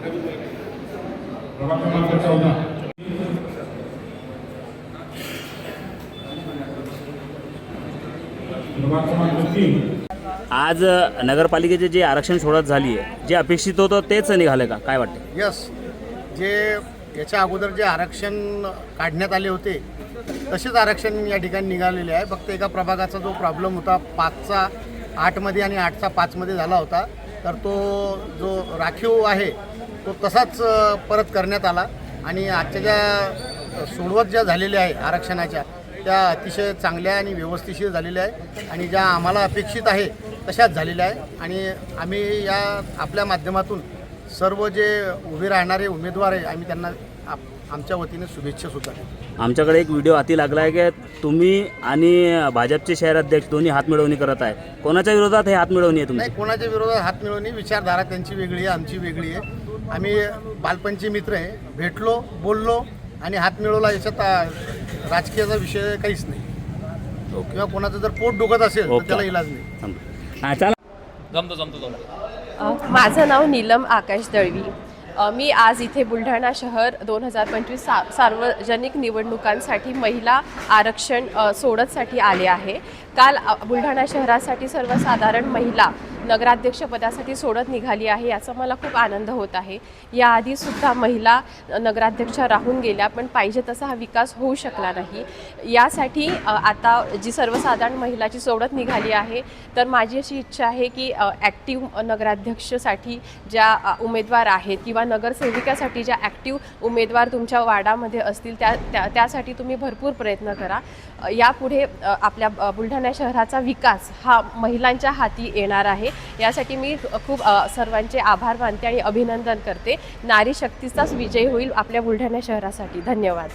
प्रभाग क्रमांक चौदा प्रभाग क्रमांक तीन आज नगरपालिकेचे जे आरक्षण सोडत झाली आहे जे अपेक्षित होतं तेच निघालं का? काय वाटतं यस जे याच्या अगोदर जे आरक्षण काढण्यात आले होते तसेच आरक्षण या ठिकाणी निघालेले आहे. फक्त एका प्रभागाचा जो प्रॉब्लेम होता पाचचा आठमध्ये आणि आठचा पाचमध्ये झाला होता तर तो जो राखीव आहे तो तसाच परत करण्यात आला. आणि आजच्या ज्या सोडवत ज्या झालेल्या आहे आरक्षणाच्या त्या अतिशय चांगल्या आणि व्यवस्थिशीर झालेल्या आहे आणि ज्या आम्हाला अपेक्षित आहे तशाच झालेल्या आहे आणि आम्ही या आपल्या माध्यमातून सर्व जे उभे राहणारे उमेदवार आहे आम्ही त्यांना आप आमच्या वतीने शुभेच्छा सुद्धा आमच्याकडे एक व्हिडिओ हाती लागला आहे की तुम्ही आणि भाजपचे शहराध्यक्ष दोन्ही हातमिळवणी करत आहे. कोणाच्या विरोधात हे हातमिळवणी आहे तुमची? नाही कोणाच्या विरोधात हात मिळवणी विचारधारा त्यांची वेगळी आहे आमची वेगळी आहे. आम्ही बालपणचे मित्र आहे. भेटलो बोललो आणि हात मिळवला. याच्यात राजकीयाचा विषय काहीच नाही. किंवा कोणाचं जर पोट दुखत असेल तर. त्याला इलाज नाही. हां चला जमतो जमतो माझं नाव नीलम आकाश दळवी. मी आज इथे बुलढाणा शहर दोन हजार पंचवीस सा सार्वजनिक निवडणुकांसाठी महिला आरक्षण सोडतसाठी आले आहे. काल बुलढाणा शहरासाठी सर्वसाधारण महिला नगराध्यक्षपदासाठी सोडत निघाली आहे याचा मला खूप आनंद होत आहे. याआधीसुद्धा महिला नगराध्यक्षा राहून गेल्या पण पाहिजे तसा हा विकास होऊ शकला नाही. यासाठी आता जी सर्वसाधारण महिलाची सोडत निघाली आहे तर माझी अशी इच्छा आहे की ॲक्टिव्ह नगराध्यक्षसाठी ज्या उमेदवार आहेत किंवा नगरसेविकासाठी ज्या ॲक्टिव्ह उमेदवार तुमच्या वार्डामध्ये असतील त्या त्या त्यासाठी तुम्ही भरपूर प्रयत्न करा. यापुढे आपल्या बुलढाणा शहराचा विकास हा महिलांच्या हाती येणार आहे. यासाठी मी खूप सर्वांचे आभार मानते आणि अभिनंदन करते. नारी शक्तीचाच विजय होईल आपल्या बुलढाणा शहरासाठी. धन्यवाद.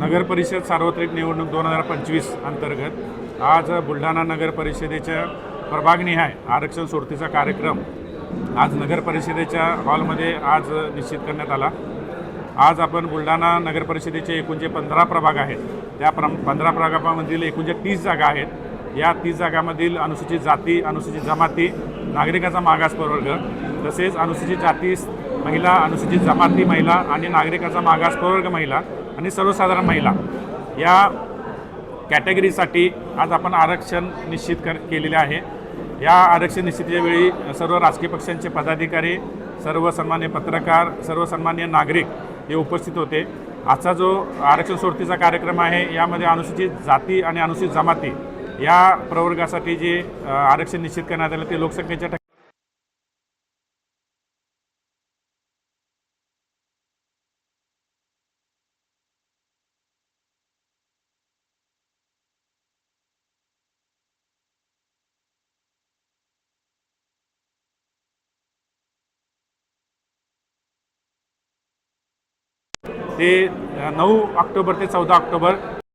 नगर परिषद सार्वत्रिक निवडणूक दोन हजार पंचवीस अंतर्गत आज बुलढाणा नगर परिषदेच्या प्रभागनिहाय आरक्षण सोडतीचा कार्यक्रम आज नगर परिषदेच्या हॉलमध्ये आज निश्चित करण्यात आला. आज आपण बुलढाणा नगर परिषदेचे एकूण जे पंधरा प्रभाग आहेत. त्या प्र पंधरा प्रभागामधील एकूण जे तीस जागा आहेत. या तीस जागामधील अनुसूचित जाती अनुसूचित जमाती नागरिकाचा मागास प्रवर्ग तसेच अनुसूचित जाती महिला अनुसूचित जमाती महिला आणि नागरिकाचा मागास प्रवर्ग महिला आणि सर्वसाधारण महिला या कॅटेगरीसाठी आज आपण आरक्षण निश्चित कर केलेले आहे. या आरक्षण निश्चितीच्या वेळी सर्व राजकीय पक्षांचे पदाधिकारी सर्व सन्मान्य पत्रकार सर्व सन्मान्य नागरिक हे उपस्थित होते. आजचा जो आरक्षण सोडतीचा कार्यक्रम आहे यामध्ये अनुसूचित जाती आणि अनुसूचित जमाती या प्रवर्गासाठी जे आरक्षण निश्चित करण्यात आलं ते लोकसंख्येच्या टक्के ते नऊ ऑक्टोबर ते चौदा ऑक्टोबर